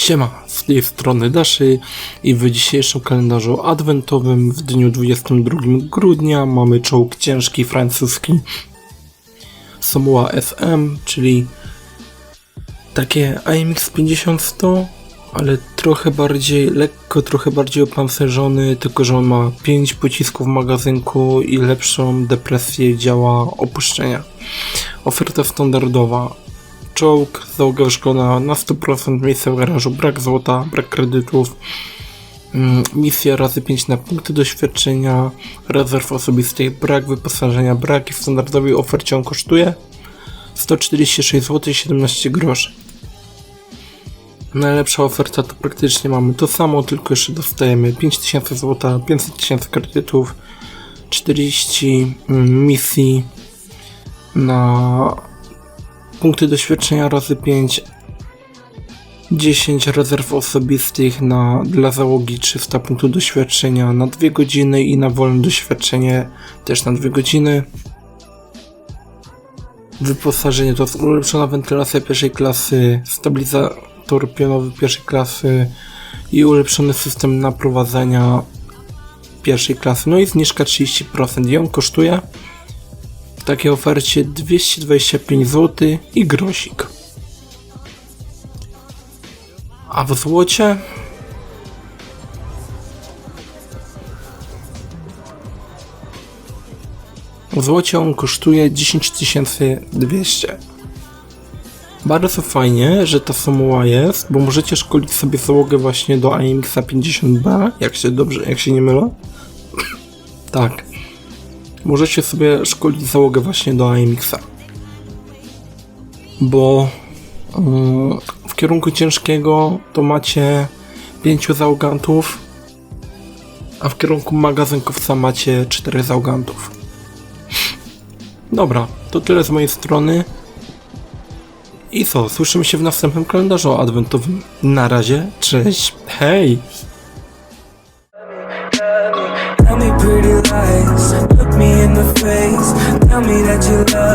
Siema, z tej strony Daszy i w dzisiejszym kalendarzu adwentowym w dniu 22 grudnia mamy czołg ciężki francuski Samoa FM, czyli takie AMX 50-100, ale trochę bardziej, lekko trochę bardziej opancerzony, tylko że on ma 5 pocisków w magazynku i lepszą depresję działa opuszczenia. Oferta standardowa czołg, załoga wyszkolona na 100%, miejsce w garażu, brak złota, brak kredytów, mm, misja razy 5 na punkty doświadczenia, rezerw osobistych, brak wyposażenia, brak i w standardowej ofercie on kosztuje 146 zł 17 groszy. Najlepsza oferta to praktycznie mamy to samo, tylko jeszcze dostajemy 5000 zł, 500 tysięcy kredytów, 40 mm, misji na punkty doświadczenia razy 5 10 rezerw osobistych na, dla załogi 300 punktów doświadczenia na 2 godziny i na wolne doświadczenie też na 2 godziny. Wyposażenie to jest ulepszona wentylacja pierwszej klasy, stabilizator pionowy pierwszej klasy i ulepszony system naprowadzenia pierwszej klasy. No i zniżka 30% i on kosztuje w takiej ofercie 225 zł i grosik. A w złocie w złocie on kosztuje 10 200. Bardzo fajnie, że ta formuła jest, bo możecie szkolić sobie załogę właśnie do AMX 50B, jak się dobrze, jak się nie mylę. tak możecie sobie szkolić załogę właśnie do AMX-a. Bo yy, w kierunku ciężkiego to macie 5 załogantów, a w kierunku magazynkowca macie 4 załogantów. Dobra, to tyle z mojej strony. I co, słyszymy się w następnym kalendarzu adwentowym. Na razie, cześć, hej! That you love